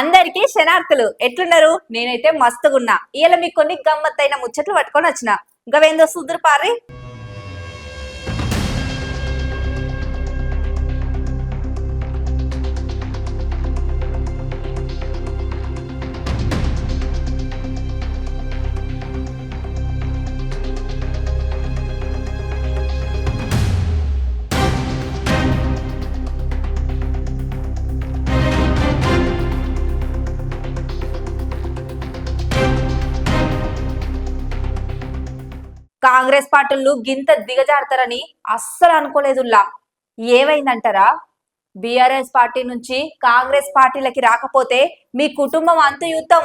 అందరికీ శనార్థులు ఎట్లున్నారు? నేనైతే మస్తుగున్నా. ఇలా మీకు కొన్ని గమ్మత్తైన ముచ్చట్లు పట్టుకొని వచ్చిన. గవేందో సుదురు పారి కాంగ్రెస్ పార్టీలు గింత దిగజారుతారని అస్సలు అనుకోలేదుల్లా. ఏమైందంటారా? బీఆర్ఎస్ పార్టీ నుంచి కాంగ్రెస్ పార్టీలకి రాకపోతే మీ కుటుంబం అంత యుద్ధం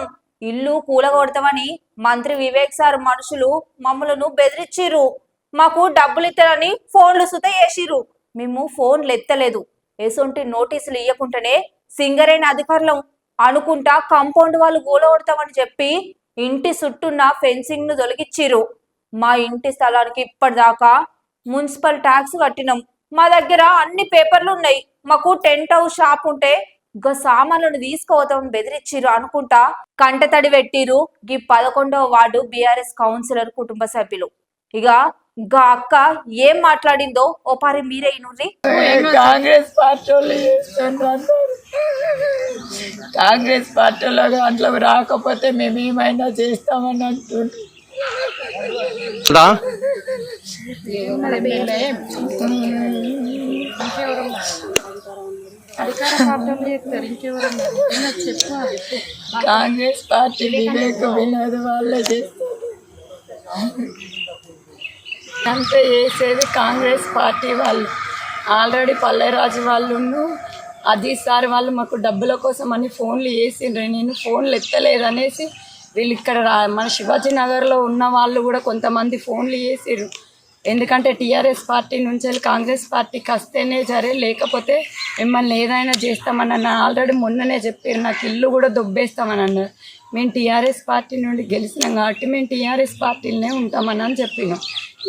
ఇల్లు కూలగొడతామని మంత్రి వివేక్ సార్ మనుషులు మమ్మలను బెదిరించిర్రు మాకు డబ్బులు ఇస్తారని ఫోన్లు సుత వేసిర్రు మేము ఫోన్లు ఎత్తలేదు. ఎసొంటి నోటీసులు ఇవ్వకుండానే సింగరేణి అధికారులం అనుకుంటా కాంపౌండ్ వాళ్ళు కూలగొడతామని చెప్పి ఇంటి చుట్టూన్న ఫెన్సింగ్ను తొలగిచ్చిర్రు. మా ఇంటి స్థలానికి ఇప్పటిదాకా మున్సిపల్ ట్యాక్స్ కట్టినాం. మా దగ్గర అన్ని పేపర్లు ఉన్నాయి. మాకు టెంట్ హౌస్ షాప్ ఉంటే గ సామాన్లను తీసుకోవతాం బెదిరించిర్రు అనుకుంటా కంటతడి పెట్టిర్రు గీ పదకొండవ వార్డు బీఆర్ఎస్ కౌన్సిలర్ కుటుంబ సభ్యులు. ఇక గా అక్క ఏం మాట్లాడిందో ఓ పారి మీరే ఇనుర్రి. కాంగ్రెస్ పార్టీ కాంగ్రెస్ పార్టీలో దాంట్లో రాకపోతే మేము ఏమైనా చేస్తామని అంటుండ్రు. చూడా? కాంగ్రెస్ పార్టీ వివేక వినోద్ వాళ్ళే చేస్తారు. అంతే చేసేది కాంగ్రెస్ పార్టీ వాళ్ళు. ఆల్రెడీ పల్లెరాజు వాళ్ళును అది సార్ వాళ్ళు మాకు డబ్బుల కోసం అని ఫోన్లు చేసిండ్రు. నేను ఫోన్లు ఎత్తలేదు అనేసి వీళ్ళు ఇక్కడ రా- మన శివాజీ నగర్లో ఉన్న వాళ్ళు కూడా కొంతమంది ఫోన్లు చేసిర్రు. ఎందుకంటే టీఆర్ఎస్ పార్టీ నుంచి వెళ్ళి కాంగ్రెస్ పార్టీకి వస్తేనే సరే లేకపోతే మిమ్మల్ని ఏదైనా చేస్తామని అన్న ఆల్రెడీ మొన్ననే చెప్పారు నాకు ఇల్లు కూడా దొబ్బేస్తామని అన్నారు మేము టీఆర్ఎస్ పార్టీ నుండి గెలిచినాం కాబట్టి మేము టీఆర్ఎస్ పార్టీలనే ఉంటామని అని చెప్పినాం.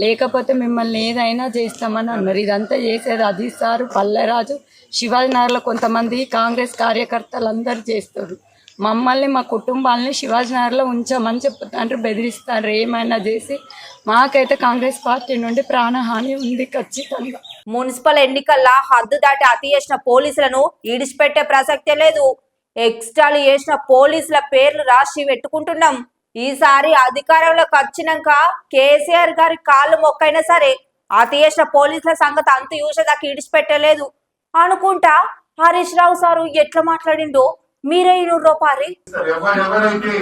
లేకపోతే మిమ్మల్ని ఏదైనా చేస్తామని అన్నారు ఇదంతా చేసేది అది సారు పల్లెరాజు శివాజీనగర్లో కొంతమంది కాంగ్రెస్ కార్యకర్తలు అందరు చేస్తారు. మమ్మల్ని మా కుటుంబాలని శివాజీనగర్లో ఉంచామని చెప్తాండ్రు బెదిరిస్తారు. ఏమైనా చేసి మాకైతే కాంగ్రెస్ పార్టీ నుండి ప్రాణహాని ఉంది ఖచ్చితంగా. మున్సిపల్ ఎన్నికల్లో హద్దు దాటి అతి చేసిన పోలీసులను ఈడిచిపెట్టే ప్రసక్తే లేదు. ఎక్స్ట్రాలు చేసిన పోలీసుల పేర్లు రాసి పెట్టుకుంటున్నాం. ఈసారి అధికారంలోకి వచ్చినాక కేసీఆర్ గారి కాళ్ళు మొక్కైనా సరే అతి చేసిన పోలీసుల సంగతి అంత చూసేదాకా ఈడిచిపెట్టలేదు. అనుకుంటా హరీష్ రావు సారు ఎట్లా మాట్లాడిండో? మీరే ఇనుర్రో పారి ఎవరెవరైతే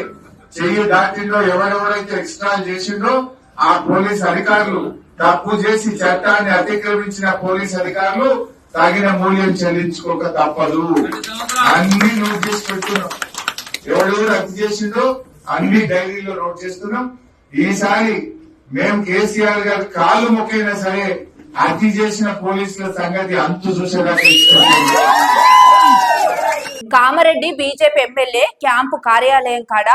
చెయ్యి దాటిండో ఎవరెవరైతే ఎక్స్ట్రా ఆ పోలీస్ అధికారులు తప్పు చేసి చట్టాన్ని అతిక్రమించిన పోలీస్ అధికారులు తగిన మూల్యం చెల్లించుకోక తప్పదు. అన్ని నోట్ చేసి పెడుతున్నాం ఎవరెవరు అతి చేసిందో అన్ని డైరీలో నోట్ చేస్తున్నాం. ఈసారి మేము కేసీఆర్ గారు కాలు మొక్కైనా సరే అతి చేసిన పోలీసుల సంగతి అంతు చూసేదాకా కామారెడ్డి బీజేపీ ఎమ్మెల్యే క్యాంపు కార్యాలయం కాడ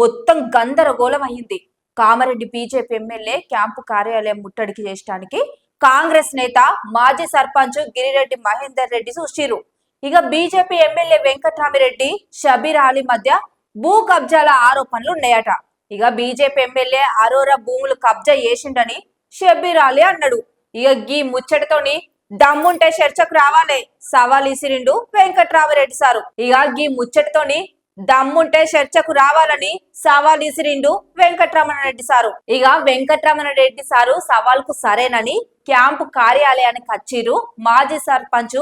మొత్తం గందరగోళం అయింది. కామారెడ్డి బీజేపీ ఎమ్మెల్యే క్యాంపు కార్యాలయం ముట్టడికి చేయడానికి కాంగ్రెస్ నేత మాజీ సర్పంచ్ గిరిరెడ్డి మహేందర్ రెడ్డి చూసిరు ఇక బీజేపీ ఎమ్మెల్యే వెంకట్రామిరెడ్డి షబీర్ అలీ మధ్య భూ కబ్జాల ఆరోపణలు ఉన్నాయట. ఇక బీజేపీ ఎమ్మెల్యే అరోరా భూములు కబ్జా చేసిండని షబీర్ అలీ అన్నాడు. ఇక గీ ముచ్చటతోని దమ్ముంటే చర్చకు రావాలి. సవాల్ ఇసిరిండు వెంకట్రామరెడ్డి సారు. ఇక గీ ముచ్చటితోని దమ్ముంటే చర్చకు రావాలని సవాల్ ఇసిరిండు వెంకటరమణ రెడ్డి సారు. ఇక వెంకటరమణ రెడ్డి సారు సవాల్కు సరేనని క్యాంపు కార్యాలయానికి వచ్చిరు మాజీ సర్పంచ్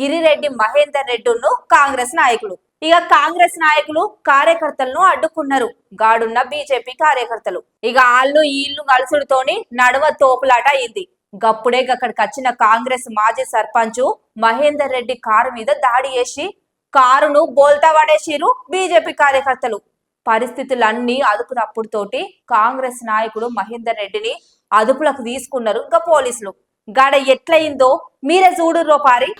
గిరిరెడ్డి మహేందర్ రెడ్డిను కాంగ్రెస్ నాయకులు. ఇక కాంగ్రెస్ నాయకులు కార్యకర్తలను అడ్డుకున్నారు. గాడున్న బీజేపీ కార్యకర్తలు. ఇక ఆళ్ళు ఈళ్ళు కలుసుడుతోని నడవ తోపులాట అయింది. గప్పుడే అక్కడికి వచ్చిన కాంగ్రెస్ మాజీ సర్పంచ్ మహేందర్ రెడ్డి కారు మీద దాడి చేసి కారును బోల్తా పడేసిరు బీజేపీ కార్యకర్తలు. పరిస్థితులన్నీ అదుపు తప్పుడుతోటి కాంగ్రెస్ నాయకుడు మహేందర్ రెడ్డిని అదుపులకు తీసుకున్నారు ఇంకా పోలీసులు. గడ ఎట్లయిందో మీరే చూడుర్రో పారి.